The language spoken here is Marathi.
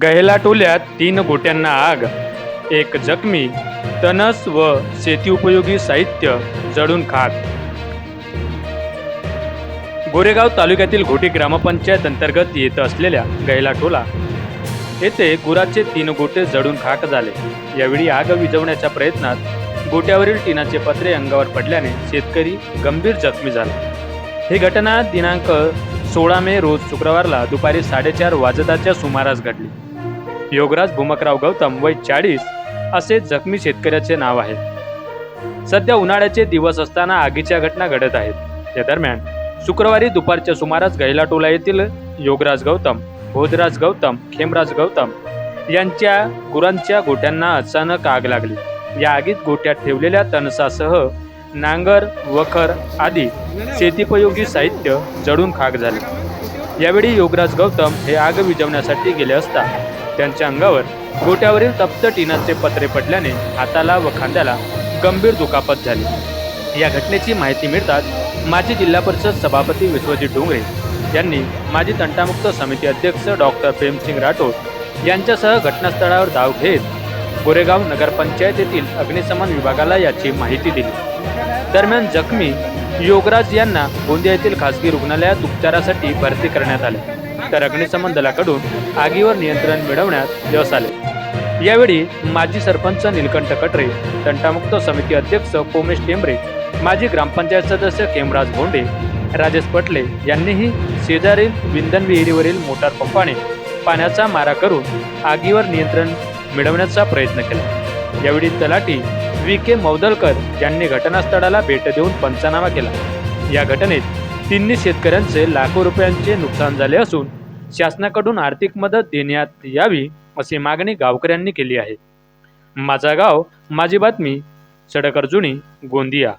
गहेला टोल्यात तीन गोट्यांना आग एक जखमी तणस व शेती उपयोगी साहित्य जळून खाक. गोरेगाव तालुक्यातील घोटी ग्रामपंचायत अंतर्गत येत असलेल्या गैला टोला येथे गुराचे तीन गोटे जळून खाक झाले. यावेळी आग विझवण्याच्या प्रयत्नात गोट्यावरील टिनाचे पत्रे अंगावर पडल्याने शेतकरी गंभीर जखमी झाला. ही घटना दिनांक सोळा मे रोज शुक्रवारला दुपारी साडेचार वाजताच्या सुमारास घडली. योगराज भूमकराव गौतम वय चाळीस असे जखमी शेतकऱ्याचे नाव आहे. सध्या उन्हाळ्याचे दिवस असताना आगीच्या घटना घडत आहेत. या दरम्यान शुक्रवारी दुपारच्या सुमारास गैलाटोला येथील योगराज गौतम भोजराज गौतम खेमराज गौतम यांच्या गुरांच्या गोट्यांना अचानक आग लागली. या आगीत गोट्यात ठेवलेल्या तणसासह नांगर वखर आदी शेतीपयोगी साहित्य जडून खाक झाले. यावेळी योगराज गौतम हे आग विझवण्यासाठी गेले असता त्यांच्या अंगावर गोट्यावरील तप्त टिनाचे पत्रे पडल्याने हाताला व खांद्याला गंभीर दुखापत झाली. या घटनेची माहिती मिळताच माजी जिल्हा परिषद सभापती विश्वजित डोंगरे यांनी माजी तंटामुक्त समिती अध्यक्ष डॉक्टर प्रेमसिंग राठोड यांच्यासह घटनास्थळावर धाव घेत गोरेगाव नगरपंचायत येथील अग्निशमन विभागाला याची माहिती दिली. दरम्यान जखमी योगराज यांना गोंदिया येथील खासगी रुग्णालयात उपचारासाठी भरती करण्यात आले. तर अग्निशमन दलाकडून आगीवर नियंत्रण मिळवण्यात यश आले. यावेळी माजी सरपंच निलकंठ कटरे तंटामुक्त समिती अध्यक्ष कोमेश टेंबरे माजी ग्रामपंचायत सदस्य खेमराज भोंडे राजेश पटले यांनीही शेजारील विंधन विहिरीवरील मोटार पंपाने पाण्याचा मारा करून आगीवर नियंत्रण मिळवण्याचा प्रयत्न केला. यावेळी तलाठी व्ही के मौदलकर यांनी घटनास्थळाला भेट देऊन पंचनामा केला. या घटनेत तिन्ही शेतकऱ्यांचे लाखो रुपयांचे नुकसान झाले असून शासनाकडून आर्थिक मदत देण्यात यावी अशी मागणी गावकऱ्यांनी केली आहे. माझा गाव माझी बातमी सडक अर्जुनी गोंदिया.